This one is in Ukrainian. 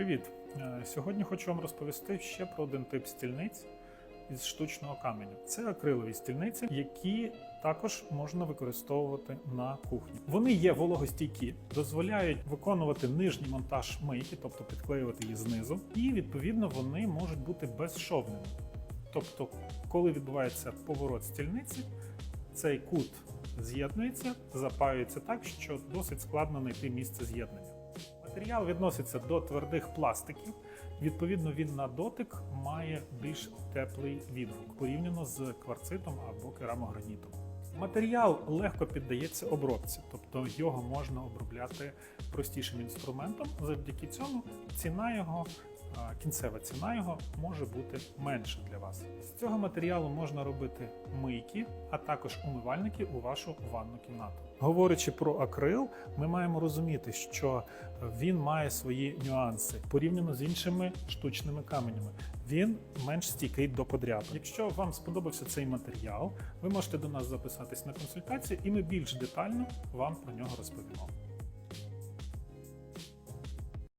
Привіт! Е, Сьогодні хочу вам розповісти ще про один тип стільниць із штучного каменю. Це акрилові стільниці, які також можна використовувати на кухні. Вони є вологостійкі, дозволяють виконувати нижній монтаж мийки, тобто підклеювати її знизу, і відповідно вони можуть бути безшовними. Тобто, коли відбувається поворот стільниці, цей кут з'єднується, запаюється так, що досить складно знайти місце з'єднання. Матеріал відноситься до твердих пластиків. Відповідно, він на дотик має більш теплий відгук порівняно з кварцитом або керамогранітом. Матеріал легко піддається обробці, тобто його можна обробляти простішим інструментом. Завдяки цьому ціна його, кінцева ціна його може бути менша для вас. З цього матеріалу можна робити мийки, а також умивальники у вашу ванну кімнату. Говорячи про акрил, ми маємо розуміти, що він має свої нюанси порівняно з іншими штучними каменями. Він менш стійкий до подряду. Якщо вам сподобався цей матеріал, ви можете до нас записатись на консультацію, і ми більш детально вам про нього розповімо.